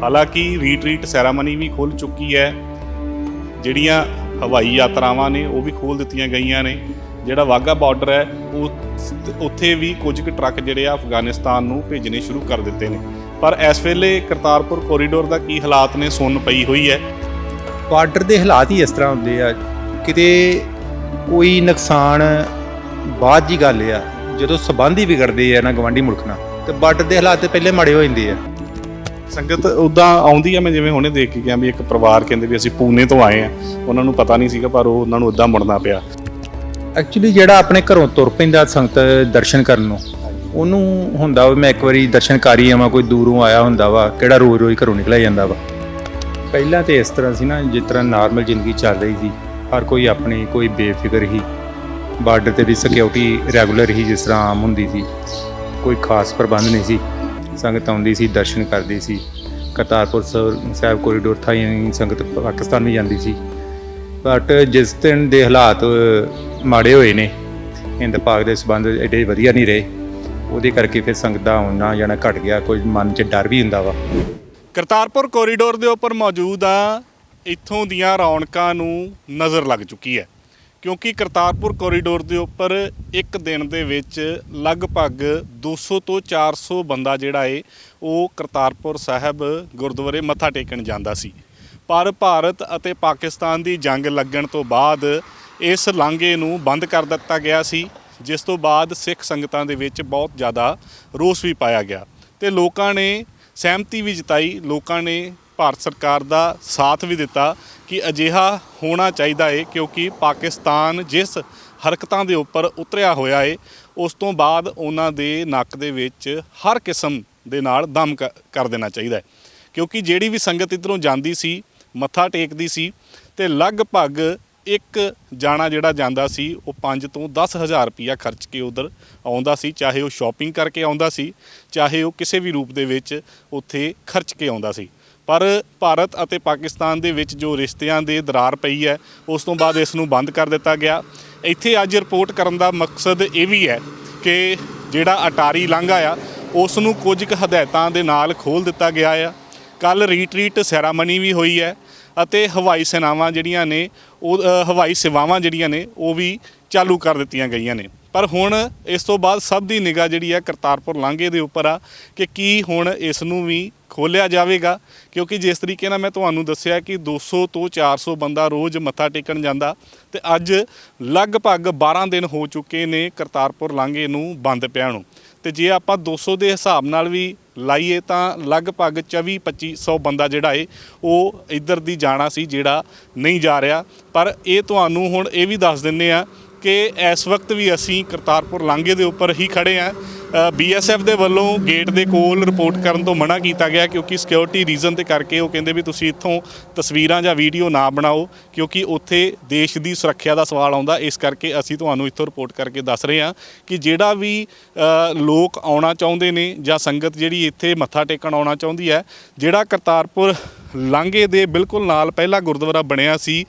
ਹਾਲਾਂਕਿ retreat ceremony ਵੀ ਖੁੱਲ ਚੁੱਕੀ ਹੈ। ਜਿਹੜੀਆਂ ਹਵਾਈ ਯਾਤਰਾਵਾਂ ਨੇ, ਉਹ ਵੀ ਖੋਲ ਦਿੱਤੀਆਂ ਗਈਆਂ ਨੇ। ਜਿਹੜਾ ਵਾਗਾ ਬਾਰਡਰ ਹੈ, ਉਹ ਉੱਥੇ ਵੀ ਕੁਝ ਕੁ ਟਰੱਕ ਜਿਹੜੇ ਆ ਅਫਗਾਨਿਸਤਾਨ ਨੂੰ ਭੇਜਣੇ ਸ਼ੁਰੂ ਕਰ ਦਿੱਤੇ ਨੇ। ਪਰ ਇਸ ਵੇਲੇ ਕਰਤਾਰਪੁਰ ਕੋਰੀਡੋਰ ਦਾ ਕੀ ਹਾਲਾਤ ਨੇ, ਸੁਣ ਪਈ ਹੋਈ ਹੈ। ਬਾਰਡਰ ਦੇ ਹਾਲਾਤ ਹੀ ਇਸ ਤਰ੍ਹਾਂ ਹੁੰਦੇ ਆ। ਕਿਤੇ ਕੋਈ ਨੁਕਸਾਨ ਬਾਅਦ ਦੀ ਗੱਲ ਆ। ਜਦੋਂ ਸਬੰਧ ਹੀ ਵਿਗੜਦੇ ਆ ਨਾ ਗਵਾਂਢੀ ਮੁਲਕ ਨਾਲ, ਤੇ ਬਾਰਡਰ ਦੇ ਹਾਲਾਤ ਪਹਿਲੇ ਮਾੜੇ ਹੋ ਜਾਂਦੇ ਆ। ਸੰਗਤ ਉਦਾਂ ਆਉਂਦੀ ਆ, ਮੈਂ ਜਿਵੇਂ ਹੁਣੇ ਦੇਖ ਕੇ ਗਿਆ ਵੀ ਇੱਕ ਪਰਿਵਾਰ ਕਹਿੰਦੇ ਵੀ ਅਸੀਂ ਪੂਨੇ ਤੋਂ ਆਏ ਆ। ਉਹਨਾਂ ਨੂੰ ਪਤਾ ਨਹੀਂ ਸੀਗਾ, ਪਰ ਉਹ ਉਹਨਾਂ ਨੂੰ ਉਦਾਂ ਮੁੜਨਾ ਪਿਆ। ਐਕਚੁਅਲੀ ਜਿਹੜਾ ਆਪਣੇ ਘਰੋਂ ਤੁਰ ਪੈਂਦਾ ਸੰਗਤ ਦਰਸ਼ਨ ਕਰਨ ਨੂੰ, ਉਹਨੂੰ ਹੁੰਦਾ ਵਾ, ਮੈਂ ਇੱਕ ਵਾਰੀ ਦਰਸ਼ਨ ਕਰ ਹੀ ਆਵਾਂ, ਕੋਈ ਦੂਰੋਂ ਆਇਆ ਹੁੰਦਾ ਵਾ, ਕਿਹੜਾ ਰੋਜ਼ ਰੋਜ਼ ਘਰੋਂ ਨਿਕਲਿਆ ਜਾਂਦਾ ਵਾ। ਪਹਿਲਾਂ ਤੇ ਇਸ ਤਰ੍ਹਾਂ ਸੀ ਨਾ, ਜਿਸ ਤਰ੍ਹਾਂ ਨਾਰਮਲ ਜ਼ਿੰਦਗੀ ਚੱਲ ਰਹੀ ਸੀ, ਹਰ ਕੋਈ ਆਪਣੀ ਕੋਈ ਬੇਫਿਕਰ ਹੀ, ਬਾਰਡਰ ਤੇ ਵੀ ਸਿਕਿਉਰਿਟੀ ਰੈਗੂਲਰ ਹੀ ਜਿਸ ਤਰ੍ਹਾਂ ਆਮ ਹੁੰਦੀ ਸੀ, ਕੋਈ ਖਾਸ ਪ੍ਰਬੰਧ ਨਹੀਂ ਸੀ। ਸੰਗਤ ਆਉਂਦੀ ਸੀ, ਦਰਸ਼ਨ ਕਰਦੀ ਸੀ। ਕਰਤਾਰਪੁਰ ਸਾਹਿਬ ਸਾਹਿਬ ਕੋਰੀਡੋਰ ਥਾਈ ਸੰਗਤ ਪਾਕਿਸਤਾਨ ਵੀ ਜਾਂਦੀ ਸੀ। ਬਟ ਜਿਸ ਦਿਨ ਦੇ ਹਾਲਾਤ ਮਾੜੇ ਹੋਏ ਨੇ, ਹਿੰਦ ਪਾਕ ਦੇ ਸਬੰਧ ਐਡੇ ਵਧੀਆ ਨਹੀਂ ਰਹੇ, ਉਹਦੇ ਕਰਕੇ ਫਿਰ ਸੰਗਤ ਦਾ ਆਉਣਾ ਜਾਣਾ ਘਟ ਗਿਆ, ਕੋਈ ਮਨ 'ਚ ਡਰ ਵੀ ਹੁੰਦਾ ਵਾ। ਕਰਤਾਰਪੁਰ ਕੋਰੀਡੋਰ ਦੇ ਉੱਪਰ ਮੌਜੂਦ ਆ, ਇੱਥੋਂ ਦੀਆਂ ਰੌਣਕਾਂ ਨੂੰ ਨਜ਼ਰ ਲੱਗ ਚੁੱਕੀ ਹੈ। ਕਿਉਂਕਿ ਕਰਤਾਰਪੁਰ ਕੋਰੀਡੋਰ ਦੇ ਉੱਪਰ ਇੱਕ ਦਿਨ ਦੇ ਵਿੱਚ ਲਗਭਗ 200 ਤੋਂ 400 ਬੰਦਾ ਜਿਹੜਾ ਏ, ਉਹ ਕਰਤਾਰਪੁਰ ਸਾਹਿਬ ਗੁਰਦੁਆਰੇ ਮੱਥਾ ਟੇਕਣ ਜਾਂਦਾ ਸੀ। ਪਰ ਭਾਰਤ ਅਤੇ ਪਾਕਿਸਤਾਨ ਦੀ ਜੰਗ ਲੱਗਣ ਤੋਂ ਬਾਅਦ ਇਸ ਲਾਂਘੇ ਨੂੰ ਬੰਦ ਕਰ ਦਿੱਤਾ ਗਿਆ ਸੀ, ਜਿਸ ਤੋਂ ਬਾਅਦ ਸਿੱਖ ਸੰਗਤਾਂ ਦੇ ਵਿੱਚ ਬਹੁਤ ਜ਼ਿਆਦਾ ਰੋਸ ਵੀ ਪਾਇਆ ਗਿਆ। ਤੇ ਲੋਕਾਂ ਨੇ ਸਹਿਮਤੀ ਵੀ ਜਤਾਈ, ਲੋਕਾਂ ਨੇ ਭਾਰਤ ਸਰਕਾਰ ਦਾ ਸਾਥ ਵੀ ਦਿੱਤਾ ਕਿ ਅਜਿਹਾ ਹੋਣਾ ਚਾਹੀਦਾ ਹੈ ਕਿਉਂਕਿ ਪਾਕਿਸਤਾਨ ਜਿਸ ਹਰਕਤਾਂ ਦੇ ਉੱਪਰ ਉਤਰਿਆ ਹੋਇਆ ਹੈ ਉਸ ਤੋਂ ਬਾਅਦ ਉਹਨਾਂ ਦੇ ਨੱਕ ਦੇ ਵਿੱਚ ਹਰ ਕਿਸਮ ਦੇ ਨਾਲ ਦਮ ਕ- ਕਰ ਦੇਣਾ ਚਾਹੀਦਾ ਹੈ ਕਿਉਂਕਿ ਜਿਹੜੀ ਵੀ ਸੰਗਤ ਇਧਰੋਂ ਜਾਂਦੀ ਸੀ, ਮੱਥਾ ਟੇਕਦੀ ਸੀ ਤੇ ਲਗਭਗ ਇੱਕ ਜਾਣਾ ਜਿਹੜਾ ਜਾਂਦਾ ਸੀ, ਉਹ 5 ਤੋਂ 10000 ਰੁਪਿਆ ਖਰਚ ਕੇ ਉਧਰ ਆਉਂਦਾ ਸੀ, ਚਾਹੇ ਉਹ ਸ਼ਾਪਿੰਗ ਕਰਕੇ ਆਉਂਦਾ ਸੀ, ਚਾਹੇ ਉਹ ਕਿਸੇ ਵੀ ਰੂਪ ਦੇ ਵਿੱਚ ਉੱਥੇ ਖਰਚ ਕੇ ਆਉਂਦਾ ਸੀ। ਪਰ ਭਾਰਤ ਅਤੇ ਪਾਕਿਸਤਾਨ ਦੇ ਵਿੱਚ ਜੋ ਰਿਸ਼ਤਿਆਂ ਦੇ ਦਰਾਰ ਪਈ ਹੈ, ਉਸ ਤੋਂ ਬਾਅਦ ਇਸ ਨੂੰ ਬੰਦ ਕਰ ਦਿੱਤਾ ਗਿਆ। ਇੱਥੇ ਅੱਜ ਰਿਪੋਰਟ ਕਰਨ ਦਾ ਮਕਸਦ ਇਹ ਵੀ ਹੈ ਕਿ ਜਿਹੜਾ ਅਟਾਰੀ ਲਾਂਘਾ ਆ ਉਸ ਨੂੰ ਕੁਝ ਕੁ ਹਦਾਇਤਾਂ ਦੇ ਨਾਲ ਖੋਲ ਦਿੱਤਾ ਗਿਆ ਆ। ਕੱਲ ਰੀਟਰੀਟ ਸੈਰਾਮਨੀ ਵੀ ਹੋਈ ਹੈ ਅਤੇ ਹਵਾਈ ਸੇਨਾਵਾਂ ਜਿਹੜੀਆਂ ਨੇ, ਉਹ ਹਵਾਈ ਸੇਵਾਵਾਂ ਜਿਹੜੀਆਂ ਨੇ, ਉਹ ਵੀ ਚਾਲੂ ਕਰ ਦਿੱਤੀਆਂ ਗਈਆਂ ਨੇ। ਪਰ ਹੁਣ ਇਸ ਤੋਂ ਬਾਅਦ ਸਭ ਦੀ ਨਿਗਾਹ ਜਿਹੜੀ ਹੈ ਕਰਤਾਰਪੁਰ ਲਾਂਘੇ ਦੇ ਉੱਪਰ ਆ ਕਿ ਕੀ ਹੁਣ ਇਸ ਨੂੰ ਵੀ ਖੋਲਿਆ ਜਾਵੇਗਾ, ਕਿਉਂਕਿ ਜਿਸ ਤਰੀਕੇ ਨਾਲ ਮੈਂ ਤੁਹਾਨੂੰ ਦੱਸਿਆ ਕਿ 200 ਤੋਂ 400 ਬੰਦਾ ਰੋਜ਼ ਮੱਥਾ ਟੇਕਣ ਜਾਂਦਾ ਤੇ ਅੱਜ ਲਗਭਗ 12 ਦਿਨ ਹੋ ਚੁੱਕੇ ਨੇ ਕਰਤਾਰਪੁਰ ਲਾਂਘੇ ਨੂੰ ਬੰਦ ਪਿਆ ਨੂੰ। ਤੇ ਜੇ ਆਪਾਂ 200 ਦੇ ਹਿਸਾਬ ਨਾਲ ਵੀ ਲਾਈਏ ਤਾਂ ਲਗਭਗ 24 2500 ਬੰਦਾ ਜਿਹੜਾ ਏ, ਉਹ ਇੱਧਰ ਦੀ ਜਾਣਾ ਸੀ ਜਿਹੜਾ ਨਹੀਂ ਜਾ ਰਿਹਾ। ਪਰ ਇਹ ਤੁਹਾਨੂੰ ਹੁਣ ਇਹ ਵੀ ਦੱਸ ਦਿੰਨੇ ਆ ਕਿ ਇਸ ਵਕਤ ਵੀ ਅਸੀਂ ਕਰਤਾਰਪੁਰ ਲਾਂਘੇ ਦੇ ਉੱਪਰ ਹੀ ਖੜੇ ਆ ਬੀਐਸਐਫ ਦੇ ਵੱਲੋਂ ਗੇਟ ਦੇ ਕੋਲ ਰਿਪੋਰਟ ਕਰਨ ਤੋਂ ਮਨਾ ਕੀਤਾ ਗਿਆ ਕਿਉਂਕਿ ਸਿਕਿਉਰਿਟੀ ਰੀਜ਼ਨ ਤੇ ਕਰਕੇ ਉਹ ਕਹਿੰਦੇ ਵੀ ਤੁਸੀਂ ਇੱਥੋਂ ਤਸਵੀਰਾਂ ਜਾਂ ਵੀਡੀਓ ਨਾ ਬਣਾਓ ਕਿਉਂਕਿ ਉੱਥੇ ਦੇਸ਼ ਦੀ ਸੁਰੱਖਿਆ ਦਾ ਸਵਾਲ ਆਉਂਦਾ। ਇਸ ਕਰਕੇ ਅਸੀਂ ਤੁਹਾਨੂੰ ਇੱਥੋਂ ਰਿਪੋਰਟ ਕਰਕੇ ਦੱਸ ਰਹੇ ਹਾਂ ਕਿ ਜਿਹੜਾ ਵੀ ਲੋਕ ਆਉਣਾ ਚਾਹੁੰਦੇ ਨੇ ਜਾਂ ਸੰਗਤ ਜਿਹੜੀ ਇੱਥੇ ਮੱਥਾ ਟੇਕਣ ਆਉਣਾ ਚਾਹੁੰਦੀ ਹੈ, ਜਿਹੜਾ ਕਰਤਾਰਪੁਰ ਲਾਂਘੇ ਦੇ ਬਿਲਕੁਲ ਨਾਲ ਪਹਿਲਾ ਗੁਰਦੁਆਰਾ ਬਣਿਆ ਸੀ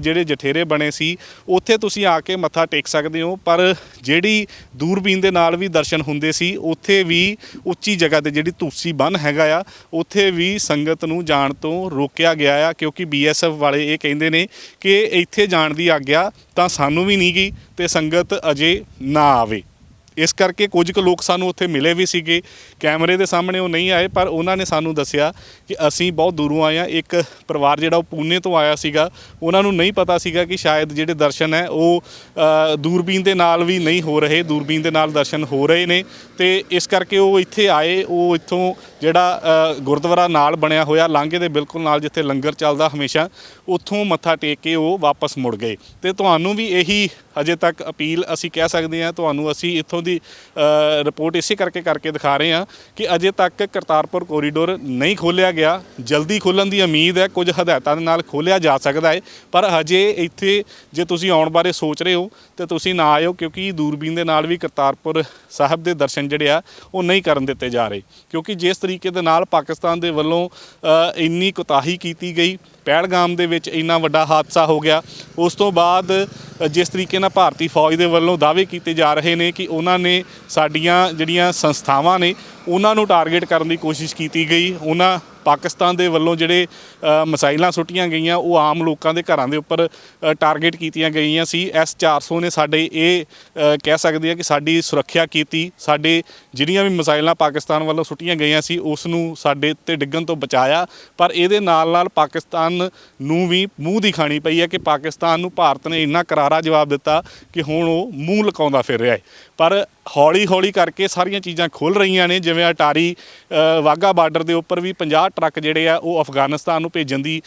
ਜਿਹੜੇ ਜਠੇਰੇ ਬਣੇ ਸੀ। ਉੱਥੇ ਤੁਸੀਂ ਆ ਕੇ ਮੱਥਾ ਟੇਕ ਸਕਦੇ ਹੋ, ਪਰ ਜਿਹੜੀ ਦੂਰਬੀਨ ਦੇ ਨਾਲ ਵੀ ਦਰਸ਼ਨ ਹੁੰਦੇ ਸੀ, ਉੱਥੇ ਵੀ ਉੱਚੀ ਜਗ੍ਹਾ ਤੇ ਜਿਹੜੀ ਤੁਸੀਂ ਬੰਨ ਹੈਗਾ ਆ, ਉੱਥੇ ਵੀ ਸੰਗਤ ਨੂੰ ਜਾਣ ਤੋਂ ਰੋਕਿਆ ਗਿਆ ਆ, ਕਿਉਂਕਿ ਬੀਐਸਐਫ ਵਾਲੇ ਇਹ ਕਹਿੰਦੇ ਨੇ ਕਿ ਇੱਥੇ ਜਾਣ ਦੀ ਆਗਿਆ ਤਾਂ ਸਾਨੂੰ ਵੀ ਨਹੀਂ ਗਈ ਤੇ ਸੰਗਤ ਅਜੇ ਨਾ ਆਵੇ। ਇਸ ਕਰਕੇ ਕੁਝ ਕੁ ਲੋਕ ਸਾਨੂੰ ਉੱਥੇ ਮਿਲੇ ਵੀ ਸੀਗੇ। ਕੈਮਰੇ ਦੇ ਸਾਹਮਣੇ ਉਹ ਨਹੀਂ ਆਏ ਪਰ ਉਹਨਾਂ ਨੇ ਸਾਨੂੰ ਦੱਸਿਆ ਕਿ ਅਸੀਂ ਬਹੁਤ ਦੂਰੋਂ ਆਏ ਆ ਇੱਕ ਪਰਿਵਾਰ ਜਿਹੜਾ ਉਹ ਪੂਨੇ ਤੋਂ ਆਇਆ ਸੀਗਾ ਉਹਨਾਂ ਨੂੰ ਨਹੀਂ ਪਤਾ ਸੀਗਾ ਕਿ ਸ਼ਾਇਦ ਜਿਹੜੇ ਦਰਸ਼ਨ ਹੈ ਉਹ ਅ, ਦੂਰਬੀਨ ਦੇ ਨਾਲ ਵੀ ਨਹੀਂ ਹੋ ਰਹੇ ਦੂਰਬੀਨ ਦੇ ਨਾਲ ਦਰਸ਼ਨ ਹੋ ਰਹੇ ਨੇ। ਤੇ ਇਸ ਕਰਕੇ ਉਹ ਇੱਥੇ ਆਏ ਉਹ ਇੱਥੋਂ ਜਿਹੜਾ ਅ, ਗੁਰਦੁਆਰਾ ਨਾਲ ਬਣਿਆ ਹੋਇਆ ਲਾਂਘੇ ਦੇ ਬਿਲਕੁਲ ਨਾਲ ਜਿੱਥੇ ਲੰਗਰ ਚੱਲਦਾ ਹਮੇਸ਼ਾ ਉੱਥੋਂ ਮੱਥਾ ਟੇਕ ਕੇ ਉਹ ਵਾਪਸ ਮੁੜ ਗਏ। ਤੇ ਤੁਹਾਨੂੰ ਵੀ ਇਹੀ ਅਜੇ ਤੱਕ ਅਪੀਲ ਅਸੀਂ ਕਹਿ ਸਕਦੇ ਹਾਂ ਤੁਹਾਨੂੰ ਅਸੀਂ ਇੱਥੋਂ ਦੀ ਰਿਪੋਰਟ ਇਸੇ ਕਰਕੇ ਕਰਕੇ ਦਿਖਾ ਰਹੇ ਹਾਂ ਕਿ ਅਜੇ ਤੱਕ ਕਰਤਾਰਪੁਰ ਕੋਰੀਡੋਰ ਨਹੀਂ ਖੋਲਿਆ ਗਿਆ। ਜਲਦੀ ਖੋਲਣ ਦੀ ਉਮੀਦ ਹੈ, ਕੁਝ ਹਦਾਇਤਾਂ ਦੇ ਨਾਲ ਖੋਲਿਆ ਜਾ ਸਕਦਾ ਹੈ। ਪਰ ਹਜੇ ਇੱਥੇ ਜੇ ਤੁਸੀਂ ਆਉਣ ਬਾਰੇ ਸੋਚ ਰਹੇ ਹੋ, ਤੇ ਤੁਸੀਂ ਨਾ ਆਇਓ, ਕਿਉਂਕਿ ਦੂਰਬੀਨ ਦੇ ਨਾਲ ਵੀ ਕਰਤਾਰਪੁਰ ਸਾਹਿਬ ਦੇ ਦਰਸ਼ਨ ਜਿਹੜੇ ਆ, ਉਹ ਨਹੀਂ ਕਰਨ ਦਿੱਤੇ ਜਾ ਰਹੇ। ਕਿਉਂਕਿ ਜਿਸ ਤਰੀਕੇ ਦੇ ਨਾਲ ਪਾਕਿਸਤਾਨ ਦੇ ਵੱਲੋਂ ਇੰਨੀ ਕੁਤਾਹੀ ਕੀਤੀ ਗਈ, ਪਹਿਲਗਾਮ ਦੇ ਵਿੱਚ ਇੰਨਾ ਵੱਡਾ ਹਾਦਸਾ ਹੋ ਗਿਆ। ਉਸ ਤੋਂ ਬਾਅਦ, ਜਿਸ ਤਰੀਕੇ ਨਾਲ ਭਾਰਤੀ ਫੌਜ ਦੇ ਵੱਲੋਂ ਦਾਅਵੇ ਕੀਤੇ ਜਾ ਰਹੇ ਨੇ ਕਿ ਉਹਨਾਂ ਨੇ ਸਾਡੀਆਂ ਜਿਹੜੀਆਂ ਸੰਸਥਾਵਾਂ ਨੇ ਉਹਨਾਂ ਨੂੰ ਟਾਰਗੇਟ ਕਰਨ ਦੀ ਕੋਸ਼ਿਸ਼ ਕੀਤੀ ਗਈ। ਉਹਨਾਂ ਪਾਕਿਸਤਾਨ ਦੇ ਵੱਲੋਂ ਜਿਹੜੇ ਮਸਾਈਲਾਂ ਸੁੱਟੀਆਂ ਗਈਆਂ, ਉਹ ਆਮ ਲੋਕਾਂ ਦੇ ਘਰਾਂ ਦੇ ਉੱਪਰ ਟਾਰਗੇਟ ਕੀਤੀਆਂ ਗਈਆਂ ਸੀ। ਐਸ 400 ਨੇ ਸਾਡੇ ਇਹ ਕਹਿ ਸਕਦੇ ਆ ਕਿ ਸਾਡੀ ਸੁਰੱਖਿਆ ਕੀਤੀ। ਸਾਡੇ ਜਿਹੜੀਆਂ ਵੀ ਮਸਾਈਲਾਂ ਪਾਕਿਸਤਾਨ ਵੱਲੋਂ ਸੁੱਟੀਆਂ ਗਈਆਂ ਸੀ ਉਸ ਨੂੰ ਸਾਡੇ ਤੇ ਡਿੱਗਣ ਤੋਂ ਬਚਾਇਆ। ਪਰ ਇਹਦੇ ਨਾਲ ਨਾਲ ਪਾਕਿਸਤਾਨ ਨੂੰ ਵੀ ਮੂੰਹ ਦੀ ਖਾਣੀ ਪਈ ਹੈ ਕਿ ਪਾਕਿਸਤਾਨ ਨੂੰ ਭਾਰਤ ਨੇ ਇੰਨਾ ਕਰਾਰਾ ਜਵਾਬ ਦਿੱਤਾ ਕਿ ਹੁਣ ਉਹ ਮੂੰਹ ਲਕਾਉਂਦਾ ਫਿਰ ਰਿਹਾ ਹੈ। ਪਰ ਹੌਲੀ ਹੌਲੀ ਕਰਕੇ ਸਾਰੀਆਂ ਚੀਜ਼ਾਂ ਖੁੱਲ ਰਹੀਆਂ ਨੇ ਜਿਵੇਂ ਅਟਾਰੀ ਅ, ਵਾਹਗਾ ਬਾਰਡਰ ਦੇ ਉੱਪਰ ਵੀ 50 ਟਰੱਕ ਜਿਹੜੇ ਆ ਉਹ ਅਫਗਾਨਿਸਤਾਨ ਨੂੰ ਭੇਜਣ ਦੀ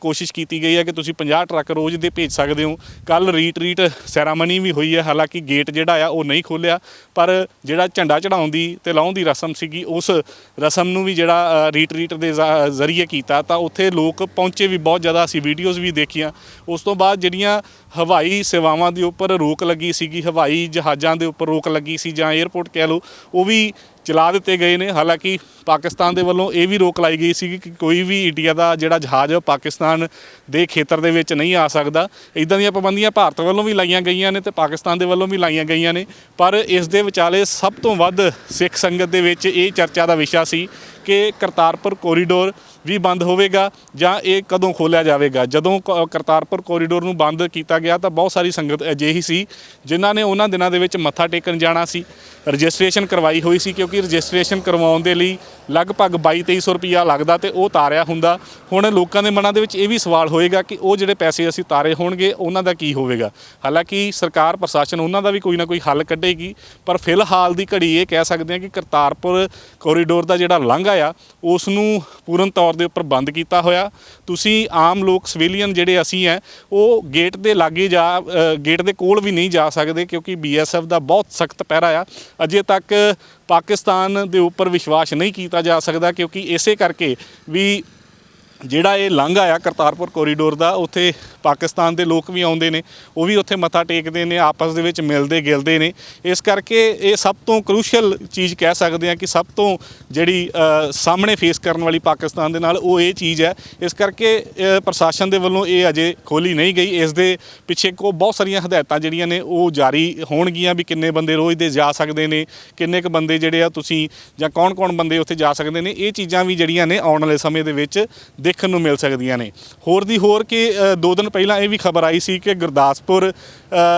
ਕੋਸ਼ਿਸ਼ ਕੀਤੀ ਗਈ ਹੈ ਕਿ ਤੁਸੀਂ 50 ਟਰੱਕ ਰੋਜ਼ ਦੇ ਭੇਜ ਸਕਦੇ ਹੋ। ਕੱਲ ਰੀਟਰੀਟ ਸੈਰਾਮਨੀ ਵੀ ਹੋਈ ਹੈ ਹਾਲਾਂਕਿ ਗੇਟ ਜਿਹੜਾ ਆ ਉਹ ਨਹੀਂ ਖੋਲਿਆ ਪਰ ਜਿਹੜਾ ਝੰਡਾ ਚੜਾਉਣ ਦੀ ਤੇ ਲਾਉਣ ਦੀ ਰਸਮ ਸੀਗੀ ਉਸ ਰਸਮ ਨੂੰ ਵੀ ਜਿਹੜਾ ਰੀਟਰੀਟ ਦੇ ਜ਼ਰੀਏ ਕੀਤਾ ਤਾਂ ਉੱਥੇ ਲੋਕ ਪਹੁੰਚੇ ਵੀ ਬਹੁਤ ਜ਼ਿਆਦਾ ਅਸੀਂ ਵੀਡੀਓਜ਼ ਵੀ ਦੇਖੀਆਂ। ਉਸ ਤੋਂ ਬਾਅਦ ਜਿਹੜੀਆਂ ਹਵਾਈ ਸੇਵਾਵਾਂ ਦੇ ਉੱਪਰ ਰੋਕ ਲੱਗੀ ਸੀਗੀ ਹਵਾਈ ਜਹਾਜ਼ਾਂ ਦੇ ਉੱਪਰ ਰੋਕ ਲੱਗੀ ਸੀ ਜਾਂ 에ਅਰਪੋਰਟ ਕਹਿ ਲਓ ਉਹ ਵੀ ਚਲਾ ਦਿੱਤੇ ਗਏ ਨੇ। ਹਾਲਾਂਕਿ ਪਾਕਿਸਤਾਨ ਦੇ ਵੱਲੋਂ ਇਹ ਵੀ ਰੋਕ ਲਾਈ ਗਈ ਸੀ ਕਿ ਕੋਈ ਵੀ ਇੰਡੀਆ ਦਾ ਜਿਹੜਾ ਜਹਾਜ਼ ਹੈ ਉਹ ਪਾਕਿਸਤਾਨ ਦੇ ਖੇਤਰ ਦੇ ਵਿੱਚ ਨਹੀਂ ਆ ਸਕਦਾ। ਇਦਾਂ ਦੀਆਂ ਪਾਬੰਦੀਆਂ ਭਾਰਤ ਵੱਲੋਂ ਵੀ ਲਾਈਆਂ ਗਈਆਂ ਨੇ ਤੇ ਪਾਕਿਸਤਾਨ ਦੇ ਵੱਲੋਂ ਵੀ ਲਾਈਆਂ ਗਈਆਂ ਨੇ। ਪਰ ਇਸ ਦੇ ਵਿਚਾਲੇ ਸਭ ਤੋਂ ਵੱਧ ਸਿੱਖ ਸੰਗਤ ਦੇ ਵਿੱਚ ਇਹ ਚਰਚਾ ਦਾ ਵਿਸ਼ਾ ਸੀ ਕਿ ਕਰਤਾਰਪੁਰ ਕੋਰੀਡੋਰ ਵੀ ਬੰਦ ਹੋਵੇਗਾ ਜਾਂ ਇਹ ਕਦੋਂ ਖੋਲਿਆ ਜਾਵੇਗਾ। ਜਦੋਂ ਕ- ਕਰਤਾਰਪੁਰ ਕੋਰੀਡੋਰ ਨੂੰ ਬੰਦ ਕੀਤਾ ਗਿਆ ਤਾਂ ਬਹੁਤ ਸਾਰੀ ਸੰਗਤ ਅਜਿਹੀ ਸੀ ਜਿਨ੍ਹਾਂ ਨੇ ਉਹਨਾਂ ਦਿਨਾਂ ਦੇ ਵਿੱਚ ਮੱਥਾ ਟੇਕਣ ਜਾਣਾ ਸੀ। ਰਜਿਸਟ੍ਰੇਸ਼ਨ ਕਰਵਾਈ ਹੋਈ ਸੀ ਕਿਉਂਕਿ ਰਜਿਸਟ੍ਰੇਸ਼ਨ ਕਰਵਾਉਣ ਦੇ ਲਈ ਲਗਭਗ 22-2300 ਰੁਪਿਆ ਲੱਗਦਾ ਤੇ ਉਹ ਤਾਰਿਆ ਹੁੰਦਾ। ਹੁਣ ਲੋਕਾਂ ਦੇ ਮਨਾਂ ਦੇ ਵਿੱਚ ਇਹ ਵੀ ਸਵਾਲ ਹੋਏਗਾ ਕਿ ਉਹ ਜਿਹੜੇ ਪੈਸੇ ਅਸੀਂ ਤਾਰੇ ਹੋਣਗੇ, ਉਹਨਾਂ ਦਾ ਕੀ ਹੋਵੇਗਾ? ਹਾਲਾਂਕਿ ਸਰਕਾਰ, ਪ੍ਰਸ਼ਾਸਨ ਉਹਨਾਂ ਦਾ ਵੀ ਕੋਈ ਨਾ ਕੋਈ ਹੱਲ ਕੱਢੇਗੀ, ਪਰ ਫਿਲਹਾਲ ਦੀ ਘੜੀ ਇਹ ਕਹਿ ਸਕਦੇ ਹਾਂ ਕਿ ਕਰਤਾਰਪੁਰ ਕੋਰੀਡੋਰ ਦਾ ਜਿਹੜਾ ਲਾਂਘਾ ਆ ਉਸ ਨੂੰ ਪੂਰਨ ਤੌਰ ਦੇ ਉੱਪਰ ਬੰਦ ਕੀਤਾ ਹੋਇਆ। ਤੁਸੀਂ ਆਮ ਲੋਕ ਸਿਵਿਲੀਅਨ ਜਿਹੜੇ ਅਸੀਂ ਹੈ, ਉਹ ਗੇਟ ਦੇ ਲਾਗੇ ਜਾ ਗੇਟ ਦੇ ਕੋਲ ਵੀ ਨਹੀਂ ਜਾ ਸਕਦੇ ਕਿਉਂਕਿ ਬੀਐਸਐਫ ਦਾ ਬਹੁਤ ਸਖਤ ਪਹਿਰਾ ਆ। ਅਜੇ ਤੱਕ ਪਾਕਿਸਤਾਨ ਦੇ ਉੱਪਰ ਵਿਸ਼ਵਾਸ ਨਹੀਂ ਕੀਤਾ ਜਾ ਸਕਦਾ ਕਿਉਂਕਿ ਇਸੇ ਕਰਕੇ ਵੀ ਜਿਹੜਾ ਇਹ ਲਾਂਘਾ ਆ ਕਰਤਾਰਪੁਰ ਕੋਰੀਡੋਰ ਦਾ, ਉੱਥੇ ਪਾਕਿਸਤਾਨ ਦੇ ਲੋਕ ਵੀ ਆਉਂਦੇ ਨੇ, ਉਹ ਵੀ ਉੱਥੇ ਮੱਥਾ ਟੇਕਦੇ ਨੇ, ਆਪਸ ਦੇ ਵਿੱਚ ਮਿਲਦੇ ਗਿਲਦੇ ਨੇ। ਇਸ ਕਰਕੇ ਇਹ ਸਭ ਤੋਂ ਕ੍ਰੂਸ਼ੀਅਲ ਚੀਜ਼ ਕਹਿ ਸਕਦੇ ਆ ਕਿ ਸਭ ਤੋਂ ਜਿਹੜੀ ਸਾਹਮਣੇ ਫੇਸ ਕਰਨ ਵਾਲੀ ਪਾਕਿਸਤਾਨ ਦੇ ਨਾਲ ਉਹ ਇਹ ਚੀਜ਼ ਹੈ। ਇਸ ਕਰਕੇ ਪ੍ਰਸ਼ਾਸਨ ਦੇ ਵੱਲੋਂ ਇਹ ਅਜੇ ਖੋਲੀ ਨਹੀਂ ਗਈ। ਇਸ ਦੇ ਪਿੱਛੇ ਕੋ ਬਹੁਤ ਸਾਰੀਆਂ ਹਦਾਇਤਾਂ ਜਿਹੜੀਆਂ ਨੇ, ਉਹ ਜਾਰੀ ਹੋਣਗੀਆਂ ਵੀ ਕਿੰਨੇ ਬੰਦੇ ਰੋਜ਼ ਦੇ ਜਾ ਸਕਦੇ ਨੇ, ਕਿੰਨੇ ਕੁ ਬੰਦੇ ਜਿਹੜੇ ਆ ਤੁਸੀਂ ਜਾਂ ਕੌਣ-ਕੌਣ ਬੰਦੇ ਉੱਥੇ ਜਾ ਸਕਦੇ ਨੇ, ਇਹ ਚੀਜ਼ਾਂ ਵੀ ਜਿਹੜੀਆਂ ਨੇ ਆਉਣ ਵਾਲੇ ਸਮੇਂ ਦੇ ਵਿੱਚ ਦੇਖਣ ਨੂੰ ਮਿਲ ਸਕਦੀਆਂ ਨੇ। ਹੋਰ ਦੀ ਹੋਰ ਕਿ ਦੋ ਦਿਨ ਪਹਿਲਾਂ ਇਹ ਵੀ ਖਬਰ ਆਈ ਸੀ ਕਿ ਗੁਰਦਾਸਪੁਰ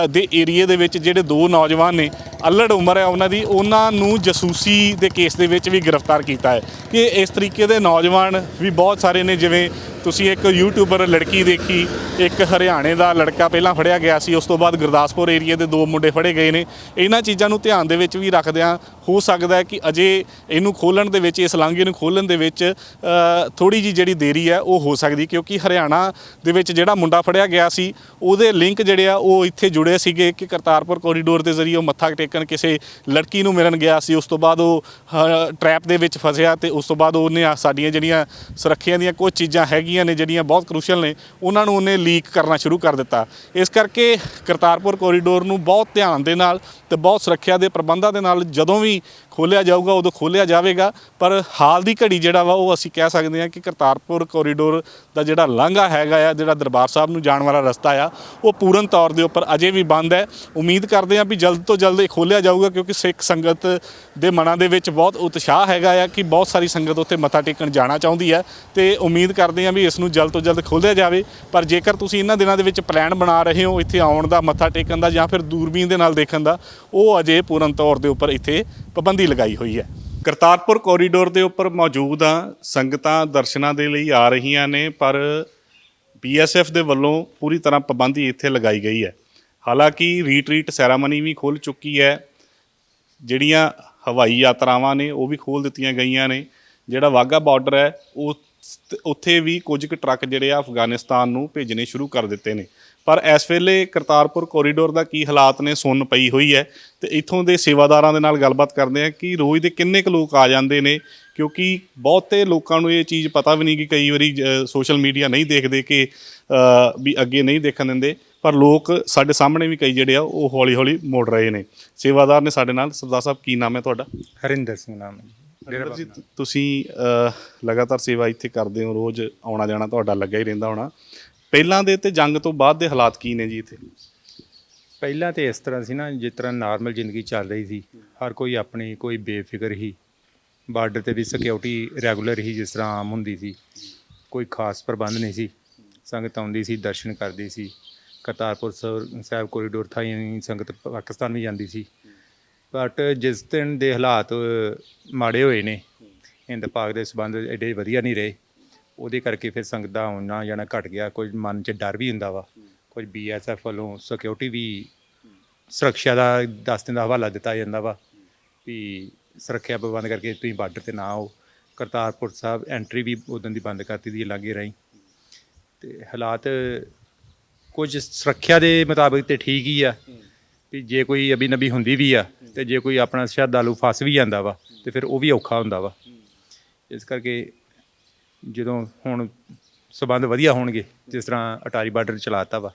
ਦੇ ਏਰੀਏ ਦੇ ਵਿੱਚ ਜਿਹੜੇ ਦੋ ਨੌਜਵਾਨ ਨੇ, ਅਲੜ ਉਮਰ ਹੈ ਉਹਨਾਂ ਦੀ, ਉਹਨਾਂ ਨੂੰ ਜਸੂਸੀ ਦੇ ਕੇਸ ਦੇ ਵਿੱਚ ਵੀ ਗ੍ਰਿਫਤਾਰ ਕੀਤਾ ਹੈ। ਕਿ ਇਸ ਤਰੀਕੇ ਦੇ ਨੌਜਵਾਨ ਵੀ ਬਹੁਤ ਸਾਰੇ ਨੇ, ਜਿਵੇਂ ਤੁਸੀਂ ਇੱਕ ਯੂਟਿਊਬਰ ਲੜਕੀ ਦੇਖੀ, ਇੱਕ ਹਰਿਆਣੇ ਦਾ ਲੜਕਾ ਪਹਿਲਾਂ ਫੜਿਆ ਗਿਆ ਸੀ, ਉਸ ਤੋਂ ਬਾਅਦ ਗੁਰਦਾਸਪੁਰ ਏਰੀਏ ਦੇ ਦੋ ਮੁੰਡੇ ਫੜੇ ਗਏ ਨੇ। ਇਹਨਾਂ ਚੀਜ਼ਾਂ ਨੂੰ ਧਿਆਨ ਦੇ ਵਿੱਚ ਵੀ ਰੱਖਦਿਆਂ ਹੋ ਸਕਦਾ ਹੈ ਕਿ ਅਜੇ ਇਹਨੂੰ ਖੋਲਣ ਦੇ ਵਿੱਚ, ਇਸ ਲਾਂਘੇ ਨੂੰ ਖੋਲਣ ਦੇ ਵਿੱਚ ਥੋੜੀ ਜੀ ਜਿਹੜੀ ਦੇਰੀ ਹੈ ਉਹ ਹੋ ਸਕਦੀ ਕਿਉਂਕਿ ਹਰਿਆਣਾ ਦੇ ਵਿੱਚ ਜਿਹੜਾ ਮੁੰਡਾ ਫੜਿਆ ਗਿਆ ਸੀ। ਉਹਦੇ ਲਿੰਕ ਜਿਹੜੇ ਆ, ਉਹ ਇੱਥੇ ਜੁੜੇ ਸੀਗੇ ਕਿ ਕਰਤਾਰਪੁਰ ਕੋਰੀਡੋਰ ਦੇ ਜ਼ਰੀਏ ਉਹ ਮੱਥਾ ਟੇਕਣ ਕਿਸੇ ਲੜਕੀ ਨੂੰ ਮਿਲਣ ਗਿਆ ਸੀ। ਉਸ ਤੋਂ ਬਾਅਦ ਉਹ ਟ੍ਰੈਪ ਦੇ ਵਿੱਚ ਫਸਿਆ ਤੇ ਉਸ ਤੋਂ ਬਾਅਦ ਉਹਨੇ ਸਾਡੀਆਂ ਜਿਹੜੀਆਂ ਸੁਰੱਖਿਆ ਦੀਆਂ ਕੁਝ ਚੀਜ਼ਾਂ ਹੈਗੀਆਂ ਨੇ, ਜਿਹੜੀਆਂ ਬਹੁਤ ਕ੍ਰੂਸ਼ੀਅਲ ਨੇ, ਉਹਨਾਂ ਨੂੰ ਉਹਨੇ ਲੀਕ ਕਰਨਾ ਸ਼ੁਰੂ ਕਰ ਦਿੱਤਾ। ਇਸ ਕਰਕੇ ਕਰਤਾਰਪੁਰ ਕੋਰੀਡੋਰ ਨੂੰ ਬਹੁਤ ਧਿਆਨ ਦੇ ਨਾਲ ਤੇ ਬਹੁਤ ਸੁਰੱਖਿਆ ਦੇ ਪ੍ਰਬੰਧਾਂ ਦੇ ਨਾਲ ਜਦੋਂ ਵੀ ਖੋਲਿਆ ਜਾਊਗਾ, ਉਦੋਂ ਖੋਲਿਆ ਜਾਵੇਗਾ, ਪਰ ਹਾਲ ਦੀ ਘੜੀ ਜਿਹੜਾ ਵਾ, ਉਹ ਅਸੀਂ ਕਹਿ ਸਕਦੇ ਹਾਂ ਕਿ ਕਰਤਾਰਪੁਰ ਕੋਰੀਡੋਰ ਦਾ ਜਿਹੜਾ ਲਾਂਘਾ ਹੈਗਾ ਆ, ਜਿਹੜਾ ਦਰਬਾਰ ਸਾਹਿਬ ਨੂੰ ਜਾਣ ਵਾਲਾ ਰਸਤਾ ਆ, ਉਹ ਪੂਰਨ ਤੌਰ ਦੇ ਉੱਪਰ ਅਜੇ ਵੀ ਬੰਦ ਹੈ। ਉਮੀਦ ਕਰਦੇ ਹਾਂ ਵੀ ਜਲਦ ਤੋਂ ਜਲਦ ਇਹ ਖੋਲਿਆ ਜਾਊਗਾ, ਕਿਉਂਕਿ ਸਿੱਖ ਸੰਗਤ ਦੇ ਮਨਾਂ ਦੇ ਵਿੱਚ ਬਹੁਤ ਉਤਸ਼ਾਹ ਹੈਗਾ ਆ ਕਿ ਬਹੁਤ ਸਾਰੀ ਸੰਗਤ ਉੱਥੇ ਮੱਥਾ ਟੇਕਣ ਜਾਣਾ ਚਾਹੁੰਦੀ ਹੈ ਤੇ ਉਮੀਦ ਕਰਦੇ ਹਾਂ ਵੀ ਇਸ ਨੂੰ ਜਲਦ ਤੋਂ ਜਲਦ ਖੋਲਿਆ ਜਾਵੇ। ਪਰ ਜੇਕਰ ਤੁਸੀਂ ਇਹਨਾਂ ਦਿਨਾਂ ਦੇ ਵਿੱਚ ਪਲਾਨ ਬਣਾ ਰਹੇ ਹੋ, ਇੱਥੇ ਆਉਣ ਦਾ, ਮੱਥਾ ਟੇਕਣ ਦਾ ਜਾਂ ਫਿਰ ਦੂਰਬੀਨ ਦੇ ਨਾਲ ਦੇਖਣ ਦਾ, ਉਹ ਅਜੇ ਪੂਰਨ ਤੌਰ ਦੇ ਉੱਪਰ ਇੱਥੇ ਪਾਬੰਦੀ ਲਗਾਈ ਹੋਈ ਹੈ। ਕਰਤਾਰਪੁਰ ਕੋਰੀਡੋਰ ਦੇ ਉੱਪਰ ਮੌਜੂਦ ਆ। ਸੰਗਤਾਂ ਦਰਸ਼ਨਾਂ ਦੇ ਲਈ ਆ ਰਹੀਆਂ ਨੇ, ਪਰ ਬੀਐਸਐਫ ਦੇ ਵੱਲੋਂ ਪੂਰੀ ਤਰ੍ਹਾਂ ਪਾਬੰਦੀ ਇੱਥੇ ਲਗਾਈ ਗਈ ਹੈ। ਹਾਲਾਂਕਿ ਰੀਟਰੀਟ ਸੈਰਾਮਨੀ ਵੀ ਖੁੱਲ ਚੁੱਕੀ ਹੈ। ਜਿਹੜੀਆਂ ਹਵਾਈ ਯਾਤਰਾਵਾਂ ਨੇ, ਉਹ ਵੀ ਖੋਲ ਦਿੱਤੀਆਂ ਗਈਆਂ ਨੇ। ਜਿਹੜਾ ਵਾਹਗਾ ਬਾਰਡਰ ਹੈ, ਉਹ ਉੱਥੇ ਵੀ ਕੁਝ ਕੁ ਟਰੱਕ ਜਿਹੜੇ ਆ ਅਫਗਾਨਿਸਤਾਨ ਨੂੰ ਭੇਜਣੇ ਸ਼ੁਰੂ ਕਰ ਦਿੱਤੇ ਨੇ। ਪਰ ਇਸ ਵੇਲੇ ਕਰਤਾਰਪੁਰ ਕੋਰੀਡੋਰ ਦਾ ਕੀ ਹਾਲਾਤ ਨੇ ਸੁੰਨ ਪਈ ਹੋਈ ਹੈ ਤੇ ਇੱਥੋਂ ਦੇ ਸੇਵਾਦਾਰਾਂ ਦੇ ਨਾਲ ਗੱਲਬਾਤ ਕਰਦੇ ਆ ਕਿ ਰੋਜ਼ ਦੇ ਕਿੰਨੇ ਕੁ ਲੋਕ ਆ ਜਾਂਦੇ ਨੇ ਕਿਉਂਕਿ ਬਹੁਤੇ ਲੋਕਾਂ ਨੂੰ ਇਹ ਚੀਜ਼ ਪਤਾ ਵੀ ਨਹੀਂ ਕਿ ਕਈ ਵਾਰੀ ਸੋਸ਼ਲ ਮੀਡੀਆ ਨਹੀਂ ਦੇਖਦੇ ਕਿ ਵੀ ਅੱਗੇ ਨਹੀਂ ਦੇਖਣ ਦਿੰਦੇ ਪਰ ਲੋਕ ਸਾਡੇ ਸਾਹਮਣੇ ਵੀ ਕਈ ਜਿਹੜੇ ਆ ਉਹ ਹੌਲੀ ਹੌਲੀ ਮੋੜ ਰਹੇ ਨੇ। ਸੇਵਾਦਾਰ ਨੇ ਸਾਡੇ ਨਾਲ ਸਰਦਾਰ ਸਾਹਿਬ ਕੀ ਨਾਮ ਹੈ ਤੁਹਾਡਾ? ਹਰਿੰਦਰ ਸਿੰਘ ਨਾਮ ਹੈ ਜੀ। ਹਰਿੰਦਰ ਜੀ ਤੁਸੀਂ ਲਗਾਤਾਰ ਸੇਵਾ ਇੱਥੇ ਕਰਦੇ ਹੋ ਰੋਜ਼ ਆਉਣਾ ਜਾਣਾ ਤੁਹਾਡਾ ਲੱਗਾ ਹੀ ਰਹਿੰਦਾ ਹੋਣਾ। ਪਹਿਲਾਂ ਦੇ ਤੇ ਜੰਗ ਤੋਂ ਬਾਅਦ ਦੇ ਹਾਲਾਤ ਕੀ ਨੇ ਜੀ ਇੱਥੇ? ਪਹਿਲਾਂ ਤੇ ਇਸ ਤਰ੍ਹਾਂ ਸੀ ਨਾ, ਜਿਸ ਤਰ੍ਹਾਂ ਨਾਰਮਲ ਜ਼ਿੰਦਗੀ ਚੱਲ ਰਹੀ ਸੀ, ਹਰ ਕੋਈ ਆਪਣੀ ਕੋਈ ਬੇਫਿਕਰ ਹੀ ਬਾਰਡਰ ਤੇ ਵੀ ਸਿਕਿਉਰਿਟੀ ਰੈਗੂਲਰ ਹੀ ਜਿਸ ਤਰ੍ਹਾਂ ਆਮ ਹੁੰਦੀ ਸੀ, ਕੋਈ ਖਾਸ ਪ੍ਰਬੰਧ ਨਹੀਂ ਸੀ, ਸੰਗਤ ਆਉਂਦੀ ਸੀ, ਦਰਸ਼ਨ ਕਰਦੀ ਸੀ, ਕਰਤਾਰਪੁਰ ਸਾਹਿਬ ਸਾਹਿਬ ਕੋਰੀਡੋਰ ਥਾਈ ਸੰਗਤ ਪਾਕਿਸਤਾਨ ਵੀ ਜਾਂਦੀ ਸੀ ਬਟ ਜਿਸ ਦਿਨ ਦੇ ਹਾਲਾਤ ਮਾੜੇ ਹੋਏ ਨੇ, ਹਿੰਦ ਪਾਕ ਦੇ ਸਬੰਧ ਐਡੇ ਵਧੀਆ ਨਹੀਂ ਰਹੇ ਉਹਦੇ ਕਰਕੇ ਫਿਰ ਸੰਗਤ ਦਾ ਆਉਣਾ ਜਾਣਾ ਘਟ ਗਿਆ। ਕੁਝ ਮਨ 'ਚ ਡਰ ਵੀ ਹੁੰਦਾ ਵਾ। ਕੁਝ ਬੀਐਸਐਫ ਵੱਲੋਂ ਸਿਕਿਉਰਿਟੀ ਵੀ ਸੁਰੱਖਿਆ ਦਾ ਦਸ ਦਿਨ ਦਾ ਹਵਾਲਾ ਦਿੱਤਾ ਜਾਂਦਾ ਵਾ ਵੀ ਸੁਰੱਖਿਆ ਪ੍ਰਬੰਧ ਕਰਕੇ ਤੁਸੀਂ ਬਾਰਡਰ ਤੇ ਨਾ ਆਓ। ਕਰਤਾਰਪੁਰ ਸਾਹਿਬ ਐਂਟਰੀ ਵੀ ਉਦੋਂ ਦੀ ਬੰਦ ਕਰਤੀ ਦੀ ਲਾਗੇ ਰਹੀ। ਤੇ ਹਾਲਾਤ ਕੁਝ ਸੁਰੱਖਿਆ ਦੇ ਮੁਤਾਬਕ ਤੇ ਠੀਕ ਹੀ ਆ। ਵੀ ਜੇ ਕੋਈ ਅਬੀ ਨਬੀ ਹੁੰਦੀ ਵੀ ਆ ਤੇ ਜੇ ਕੋਈ ਆਪਣਾ ਸ਼ਰਧਾਲੂ ਫਸ ਵੀ ਜਾਂਦਾ ਵਾ ਤੇ ਫਿਰ ਉਹ ਵੀ ਔਖਾ ਹੁੰਦਾ ਵਾ। ਇਸ ਕਰਕੇ ਜਦੋਂ ਹੁਣ ਸਬੰਧ ਵਧੀਆ ਹੋਣਗੇ ਜਿਸ ਤਰ੍ਹਾਂ ਅਟਾਰੀ ਬਾਰਡਰ ਚਲਾਤਾ ਵਾ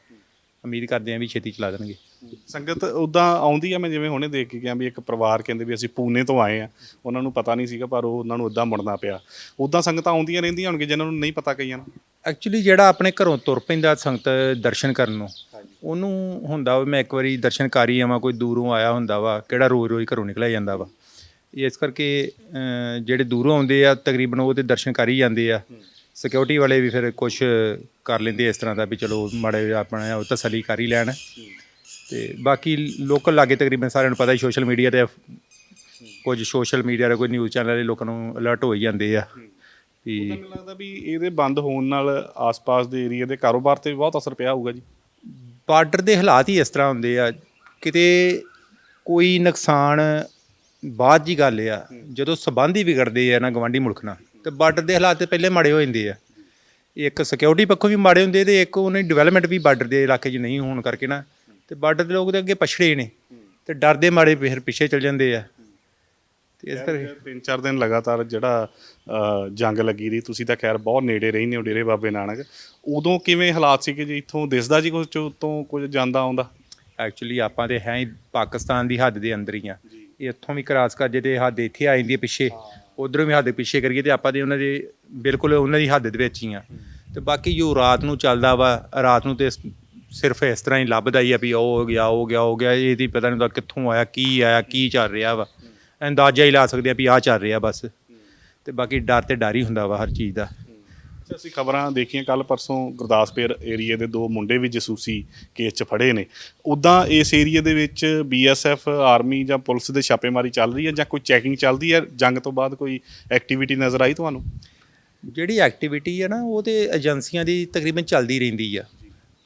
ਉਮੀਦ ਕਰਦੇ ਆਂ ਵੀ ਛੇਤੀ ਚਲਾ ਦੇਣਗੇ। ਸੰਗਤ ਉਦਾਂ ਆਉਂਦੀ ਆ ਮੈਂ ਜਿਵੇਂ ਹੁਣੇ ਦੇਖ ਕੇ ਗਿਆ ਵੀ ਇੱਕ ਪਰਿਵਾਰ ਕਹਿੰਦੇ ਵੀ ਅਸੀਂ ਪੂਨੇ ਤੋਂ ਆਏ ਆ ਉਹਨਾਂ ਨੂੰ ਪਤਾ ਨਹੀਂ ਸੀਗਾ ਪਰ ਉਹ ਉਹਨਾਂ ਨੂੰ ਉਦਾਂ ਮੁੜਨਾ ਪਿਆ। ਉਦਾਂ ਸੰਗਤਾਂ ਆਉਂਦੀਆਂ ਰਹਿੰਦੀਆਂ ਹੋਣਗੀਆਂ ਜਿਨ੍ਹਾਂ ਨੂੰ ਨਹੀਂ ਪਤਾ ਕਈਆਂ ਨੂੰ? ਐਕਚੁਅਲੀ ਜਿਹੜਾ ਆਪਣੇ ਘਰੋਂ ਤੁਰ ਪੈਂਦਾ ਸੰਗਤ ਦਰਸ਼ਨ ਕਰਨ ਨੂੰ ਉਹਨੂੰ ਹੁੰਦਾ ਵਾ ਮੈਂ ਇੱਕ ਵਾਰੀ ਦਰਸ਼ਨ ਕਰ ਹੀ ਆਵਾਂ ਕੋਈ ਦੂਰੋਂ ਆਇਆ ਹੁੰਦਾ ਵਾ ਕਿਹੜਾ ਰੋਜ਼ ਰੋਜ਼ ਘਰੋਂ ਨਿਕਲਿਆ ਜਾਂਦਾ ਵਾ। ਇਸ ਕਰਕੇ ਜਿਹੜੇ ਦੂਰੋਂ ਆਉਂਦੇ ਆ ਤਕਰੀਬਨ ਉਹ ਤੇ ਦਰਸ਼ਨ ਕਰ ਹੀ ਜਾਂਦੇ ਆ। ਸਿਕਿਉਰਿਟੀ ਵਾਲੇ ਵੀ ਫਿਰ ਕੁਝ ਕਰ ਲੈਂਦੇ ਇਸ ਤਰ੍ਹਾਂ ਦਾ ਵੀ ਚਲੋ ਮਾੜੇ ਜਿਹਾ ਆਪਣਾ ਉਹ ਤਸੱਲੀ ਕਰ ਹੀ ਲੈਣ। ਤੇ ਬਾਕੀ ਲੋਕਲ ਲਾਗੇ ਤਕਰੀਬਨ ਸਾਰਿਆਂ ਨੂੰ ਪਤਾ ਹੀ ਸੋਸ਼ਲ ਮੀਡੀਆ ਤੇ ਕੁਝ ਸੋਸ਼ਲ ਮੀਡੀਆ ਦੇ ਕੋਈ ਨਿਊਜ਼ ਚੈਨਲ ਵਾਲੇ ਲੋਕਾਂ ਨੂੰ ਅਲਰਟ ਹੋ ਹੀ ਜਾਂਦੇ ਆ। ਵੀ ਮੈਨੂੰ ਲੱਗਦਾ ਵੀ ਇਹਦੇ ਬੰਦ ਹੋਣ ਨਾਲ ਆਸ-ਪਾਸ ਦੇ ਏਰੀਆ ਦੇ ਕਾਰੋਬਾਰ ਤੇ ਵੀ ਬਹੁਤ ਅਸਰ ਪਿਆ ਹੋਊਗਾ ਜੀ। ਬਾਰਡਰ ਦੇ ਹਾਲਾਤ ਹੀ ਇਸ ਤਰ੍ਹਾਂ ਹੁੰਦੇ ਆ। ਕਿਤੇ ਕੋਈ ਨੁਕਸਾਨ ਬਾਅਦ ਦੀ ਗੱਲ ਆ ਜਦੋਂ ਸਬੰਧ ਹੀ ਵਿਗੜਦੇ ਆ ਨਾ ਗਵਾਂਢੀ ਮੁਲਕ ਨਾਲ ਤੇ ਬਾਰਡਰ ਦੇ ਹਾਲਾਤ ਤੇ ਪਹਿਲੇ ਮਾੜੇ ਹੋ ਜਾਂਦੇ ਆ। ਇੱਕ ਸਿਕਿਉਰਿਟੀ ਪੱਖੋਂ ਵੀ ਮਾੜੇ ਹੁੰਦੇ ਤੇ ਇੱਕ ਉਹਨੇ ਡਿਵੈਲਪਮੈਂਟ ਵੀ ਬਾਰਡਰ ਦੇ ਇਲਾਕੇ 'ਚ ਨਹੀਂ ਹੋਣ ਕਰਕੇ ਨਾ ਤੇ ਬਾਰਡਰ ਦੇ ਲੋਕ ਦੇ ਅੱਗੇ ਪਛੜੇ ਨੇ ਤੇ ਡਰਦੇ ਮਾੜੇ ਫਿਰ ਪਿੱਛੇ ਚਲ ਜਾਂਦੇ ਆ। ਤੇ ਇਸ ਕਰਕੇ ਤਿੰਨ ਚਾਰ ਦਿਨ ਲਗਾਤਾਰ ਜਿਹੜਾ ਜੰਗ ਲੱਗੀ ਰਹੀ ਤੁਸੀਂ ਤਾਂ ਖੈਰ ਬਹੁਤ ਨੇੜੇ ਰਹਿੰਦੇ ਹੋ ਡੇਰੇ ਬਾਬੇ ਨਾਨਕ। ਉਦੋਂ ਕਿਵੇਂ ਹਾਲਾਤ ਸੀਗੇ ਜੀ? ਇੱਥੋਂ ਦਿਸਦਾ ਜੀ ਕੁਝ ਤੋਂ ਕੁਝ ਜਾਂਦਾ ਆਉਂਦਾ? ਐਕਚੁਅਲੀ ਆਪਾਂ ਤੇ ਹੈ ਹੀ ਪਾਕਿਸਤਾਨ ਦੀ ਹੱਦ ਦੇ ਅੰਦਰ ਹੀ ਆ। ਇੱਥੋਂ ਵੀ ਕਰਾਸ ਕਰ ਜੇ ਤੇ ਹੱਦ ਇੱਥੇ ਆ ਜਾਂਦੀ ਹੈ ਪਿੱਛੇ ਉਧਰੋਂ ਵੀ ਹੱਦ ਪਿੱਛੇ ਕਰੀਏ ਤੇ ਆਪਾਂ ਦੇ ਉਹਨਾਂ ਦੇ ਬਿਲਕੁਲ ਉਹਨਾਂ ਦੀ ਹੱਦ ਦੇ ਵਿੱਚ ਹੀ ਆ। ਤੇ ਬਾਕੀ ਜੋ ਰਾਤ ਨੂੰ ਚੱਲਦਾ ਵਾ ਰਾਤ ਨੂੰ ਤੇ ਸਿਰਫ ਇਸ ਤਰ੍ਹਾਂ ਹੀ ਲੱਭਦਾ ਹੀ ਆ ਵੀ ਉਹ ਹੋ ਗਿਆ ਉਹ ਗਿਆ ਉਹ ਗਿਆ ਇਹਦੀ ਪਤਾ ਨਹੀਂ ਹੁੰਦਾ ਕਿੱਥੋਂ ਆਇਆ ਕੀ ਆਇਆ ਕੀ ਚੱਲ ਰਿਹਾ ਵਾ। ਅੰਦਾਜ਼ਾ ਹੀ ਲਾ ਸਕਦੇ ਆ ਵੀ ਆ ਚੱਲ ਰਿਹਾ ਬਸ। ਤੇ ਬਾਕੀ ਡਰ ਤੇ ਡਰ ਹੀ ਹੁੰਦਾ ਵਾ ਹਰ ਚੀਜ਼ ਦਾ। ਅੱਛਾ ਅਸੀਂ ਖਬਰਾਂ ਦੇਖੀਆਂ ਕੱਲ ਪਰਸੋਂ ਗੁਰਦਾਸਪੁਰ ਏਰੀਆ ਦੇ ਦੋ ਮੁੰਡੇ ਵੀ ਜਸੂਸੀ ਕੇਸ 'ਚ ਫੜੇ ਨੇ। ਉਦਾਂ ਇਸ ਏਰੀਆ ਦੇ ਵਿੱਚ ਬੀਐਸਐਫ ਆਰਮੀ ਜਾਂ ਪੁਲਿਸ ਦੇ ਛਾਪੇਮਾਰੀ ਚੱਲ ਰਹੀ ਹੈ ਜਾਂ ਕੋਈ ਚੈਕਿੰਗ ਚੱਲਦੀ ਹੈ? ਜੰਗ ਤੋਂ ਬਾਅਦ ਕੋਈ ਐਕਟੀਵਿਟੀ ਨਜ਼ਰ ਆਈ ਤੁਹਾਨੂੰ? ਜਿਹੜੀ ਐਕਟੀਵਿਟੀ ਹੈ ਨਾ, ਉਹ ਤੇ ਏਜੰਸੀਆਂ ਦੀ ਤਕਰੀਬਨ ਚੱਲਦੀ ਰਹਿੰਦੀ ਆ।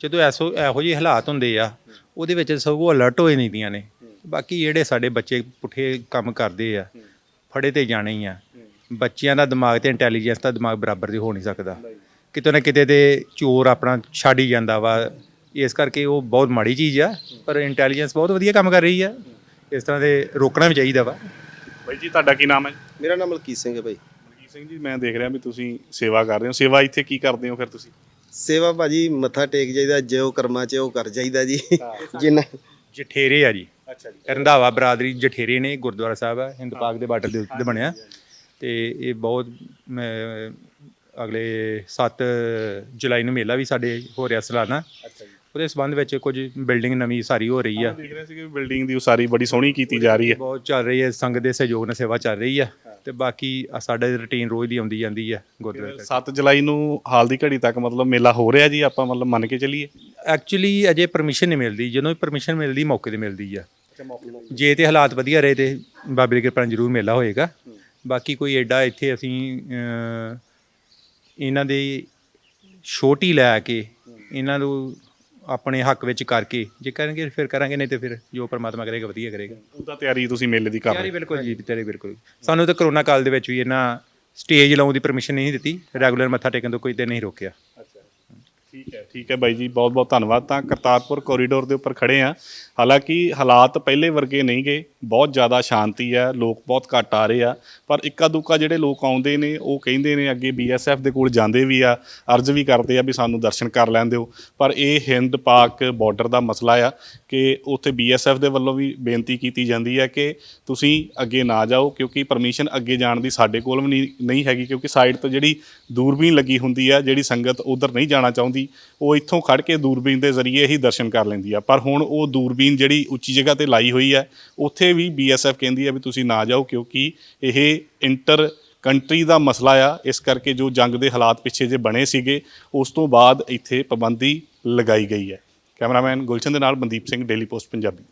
ਜਦੋਂ ਐਸੋ, ਇਹੋ ਜਿਹੇ ਹਾਲਾਤ ਹੁੰਦੇ ਆ, ਉਹਦੇ ਵਿੱਚ ਸਗੋਂ ਅਲਰਟ ਹੋ ਜਾਂਦੀਆਂ ਨੇ। ਬਾਕੀ ਜਿਹੜੇ ਸਾਡੇ ਬੱਚੇ ਪੁੱਠੇ ਕੰਮ ਕਰਦੇ ਆ, ਫੜੇ ਤੇ ਜਾਣੇ ਹੀ ਆ। ਬੱਚਿਆਂ ਦਾ ਦਿਮਾਗ ਤੇ ਇੰਟੈਲੀਜੈਂਸ ਦਾ ਦਿਮਾਗ ਬਰਾਬਰ ਦੇ ਹੋ ਨਹੀਂ ਸਕਦਾ। ਕਿਤੇ ਨਾ ਕਿਤੇ ਤੇ ਚੋਰ ਆਪਣਾ ਛੱਡ ਹੀ ਜਾਂਦਾ ਵਾ। ਇਸ ਕਰਕੇ ਉਹ ਬਹੁਤ ਮਾੜੀ ਚੀਜ਼ ਆ ਪਰ ਇੰਟੈਲੀਜੈਂਸ ਬਹੁਤ ਵਧੀਆ ਕੰਮ ਕਰ ਰਹੀ ਆ। ਇਸ ਤਰ੍ਹਾਂ ਦੇ ਰੋਕਣਾ ਵੀ ਚਾਹੀਦਾ ਵਾ। ਬਾਈ ਜੀ ਤੁਹਾਡਾ ਕੀ ਨਾਮ ਹੈ ਮੇਰਾ ਨਾਮ ਮਲਕੀਤ ਸਿੰਘ ਹੈ ਭਾਈ ਮਲਕੀਤ ਸਿੰਘ ਜੀ ਮੈਂ ਦੇਖ ਰਿਹਾ ਵੀ ਤੁਸੀਂ ਸੇਵਾ ਕਰ ਰਹੇ ਹੋ। ਸੇਵਾ ਇੱਥੇ ਕੀ ਕਰਦੇ ਹੋ ਫਿਰ ਤੁਸੀਂ? ਸੇਵਾ ਭਾਜੀ ਮੱਥਾ ਟੇਕ ਜਾਈਦਾ ਜੋ ਕਰਮਾਂ ਚ ਉਹ ਕਰ ਜਾਈਦਾ ਜੀ। ਜਿੰਨਾ ਜਠੇਰੇ ਆ ਜੀ। ਅੱਛਾ ਜੀ। ਰੰਧਾਵਾ ਬਰਾਦਰੀ ਜਠੇਰੇ ਨੇ ਗੁਰਦੁਆਰਾ ਸਾਹਿਬ ਹੈ ਹਿੰਦ ਪਾਕ ਦੇ ਬਾਰਡਰ ਦੇ ਉੱਤੇ ਬਣਿਆ। ਤੇ ਇਹ ਬਹੁਤ ਮ- ਅਗਲੇ 7 ਜੁਲਾਈ ਨੂੰ ਮੇਲਾ ਵੀ ਸਾਡੇ ਹੋ ਰਿਹਾ ਸਾਲਾਨਾ। ਅੱਛਾ ਜੀ। ਉਹਦੇ ਸੰਬੰਧ ਵਿੱਚ ਕੁਝ ਬਿਲਡਿੰਗ ਨਵੀਂ ਸਾਰੀ ਹੋ ਰਹੀ ਆ। ਦੇਖ ਰਹੇ ਸੀ ਕਿ ਬਿਲਡਿੰਗ ਦੀ ਉਸਾਰੀ ਬੜੀ ਸੋਹਣੀ ਕੀਤੀ ਜਾ ਰਹੀ ਹੈ। ਬਹੁਤ ਚੱਲ ਰਹੀ ਹੈ ਸੰਗਤ ਦੇ ਸਹਿਯੋਗ ਨਾਲ ਸੇਵਾ ਚੱਲ ਰਹੀ ਆ ਤੇ ਬਾਕੀ ਆ ਸਾਡੇ ਰੁਟੀਨ ਰੋਜ਼ ਦੀ ਆਉਂਦੀ ਜਾਂਦੀ ਆ ਗੁਰਦੁਆਰੇ 7 ਜੁਲਾਈ ਨੂੰ ਹਾਲ ਦੀ ਘੜੀ ਤੱਕ ਮਤਲਬ ਮੇਲਾ ਹੋ ਰਿਹਾ ਜੀ ਆਪਾਂ ਮਤਲਬ ਮੰਨ ਕੇ ਚੱਲੀਏ? ਐਕਚੁਅਲੀ ਅਜੇ ਪਰਮਿਸ਼ਨ ਨਹੀਂ ਮਿਲਦੀ ਜਦੋਂ ਵੀ ਪਰਮਿਸ਼ਨ ਮਿਲਦੀ ਮੌਕੇ ਤੇ ਮਿਲਦੀ ਆ। ਜੇ ਤੇ ਹਾਲਾਤ ਵਧੀਆ ਰਹੇ ਤੇ ਬਾਬੇ ਦੀ ਕਿਰਪਾ ਨਾਲ ਜ਼ਰੂਰ ਮੇਲਾ ਹੋਏਗਾ। ਬਾਕੀ ਕੋਈ ਐਡਾ ਇੱਥੇ ਅਸੀਂ ਇਹਨਾਂ ਦੀ ਛੋਟੀ ਲੈ ਕੇ ਇਹਨਾਂ ਨੂੰ ਆਪਣੇ ਹੱਕ ਵਿੱਚ ਕਰਕੇ ਜੇ ਕਰਨਗੇ ਫਿਰ ਕਰਾਂਗੇ ਨਹੀਂ ਤੇ ਫਿਰ ਜੋ ਪਰਮਾਤਮਾ ਕਰੇਗਾ ਵਧੀਆ ਕਰੇਗਾ। ਉਹਦਾ ਤਿਆਰੀ ਤੁਸੀਂ ਮੇਲੇ ਦੀ ਕਰ ਰਹੇ ਯਾਰੀ ਬਿਲਕੁਲ ਜੀ ਤੇਰੇ ਬਿਲਕੁਲ। ਸਾਨੂੰ ਤਾਂ ਕਰੋਨਾ ਕਾਲ ਦੇ ਵਿੱਚ ਵੀ ਇਹਨਾਂ ਸਟੇਜ ਲਾਉਣ ਦੀ ਪਰਮਿਸ਼ਨ ਨਹੀਂ ਦਿੱਤੀ। ਰੈਗੂਲਰ ਮੱਥਾ ਟੇਕਣ ਤੋਂ ਕੋਈ ਤੇ ਨਹੀਂ ਰੋਕਿਆ। ਠੀਕ ਹੈ ਠੀਕ ਹੈ ਬਾਈ ਜੀ, ਬਹੁਤ ਬਹੁਤ ਧੰਨਵਾਦ। ਤਾਂ ਕਰਤਾਰਪੁਰ ਕੋਰੀਡੋਰ ਦੇ ਉੱਪਰ ਖੜੇ ਆ ਹਾਲਾਂਕਿ ਹਾਲਾਤ ਪਹਿਲੇ ਵਰਗੇ ਨਹੀਂ ਗਏ। ਬਹੁਤ ਜ਼ਿਆਦਾ ਸ਼ਾਂਤੀ ਹੈ, ਲੋਕ ਬਹੁਤ ਘੱਟ ਆ ਰਹੇ ਆ। ਪਰ ਇੱਕਾ ਦੁੱਕਾ ਜਿਹੜੇ ਲੋਕ ਆਉਂਦੇ ਨੇ, ਉਹ ਕਹਿੰਦੇ ਨੇ ਅੱਗੇ ਬੀਐਸਐਫ ਦੇ ਕੋਲ ਜਾਂਦੇ ਵੀ ਆ, ਅਰਜ਼ ਵੀ ਕਰਦੇ ਆ ਵੀ ਸਾਨੂੰ ਦਰਸ਼ਨ ਕਰ ਲੈਣ ਦਿਓ। ਪਰ ਇਹ ਹਿੰਦ ਪਾਕ ਬਾਰਡਰ ਦਾ ਮਸਲਾ ਆ ਕਿ ਉੱਥੇ ਬੀਐਸਐਫ ਦੇ ਵੱਲੋਂ ਵੀ ਬੇਨਤੀ ਕੀਤੀ ਜਾਂਦੀ ਹੈ ਕਿ ਤੁਸੀਂ ਅੱਗੇ ਨਾ ਜਾਓ, ਕਿਉਂਕਿ ਪਰਮਿਸ਼ਨ ਅੱਗੇ ਜਾਣ ਦੀ ਸਾਡੇ ਕੋਲ ਵੀ ਨਹੀਂ ਨਹੀਂ ਹੈਗੀ, ਕਿਉਂਕਿ ਸਾਈਡ ਤੋਂ ਜਿਹੜੀ ਦੂਰਬੀਨ ਲੱਗੀ ਹੁੰਦੀ ਆ, ਜਿਹੜੀ ਸੰਗਤ ਉਧਰ ਨਹੀਂ ਜਾਣਾ ਚਾਹੁੰਦੀ ਹੁੰਦੀ ਉਹ ਇੱਥੋਂ ਖੜ ਕੇ ਦੂਰਬੀਨ ਦੇ ਜ਼ਰੀਏ ਹੀ ਦਰਸ਼ਨ ਕਰ ਲੈਂਦੀ ਆ। ਪਰ ਹੁਣ ਉਹ ਦੂਰਬੀਨ ਜਿਹੜੀ ਉੱਚੀ ਜਗ੍ਹਾ ਤੇ ਲਾਈ ਹੋਈ ਹੈ ਉੱਥੇ ਵੀ ਬੀਐਸਐਫ ਕਹਿੰਦੀ ਹੈ ਵੀ ਤੁਸੀਂ ਨਾ ਜਾਓ ਕਿਉਂਕਿ ਇਹ ਇੰਟਰ ਕੰਟਰੀ ਦਾ ਮਸਲਾ ਆ। ਇਸ ਕਰਕੇ ਜੋ ਜੰਗ ਦੇ ਹਾਲਾਤ ਪਿੱਛੇ ਜੇ ਬਣੇ ਸੀਗੇ, ਉਸ ਤੋਂ ਬਾਅਦ ਇੱਥੇ ਪਾਬੰਦੀ ਲਗਾਈ ਗਈ ਹੈ। ਕੈਮਰਾਮੈਨ ਗੁਲਸ਼ਨ ਦੇ ਨਾਲ ਮਨਦੀਪ ਸਿੰਘ, ਡੇਲੀ ਪੋਸਟ, ਪੰਜਾਬੀ।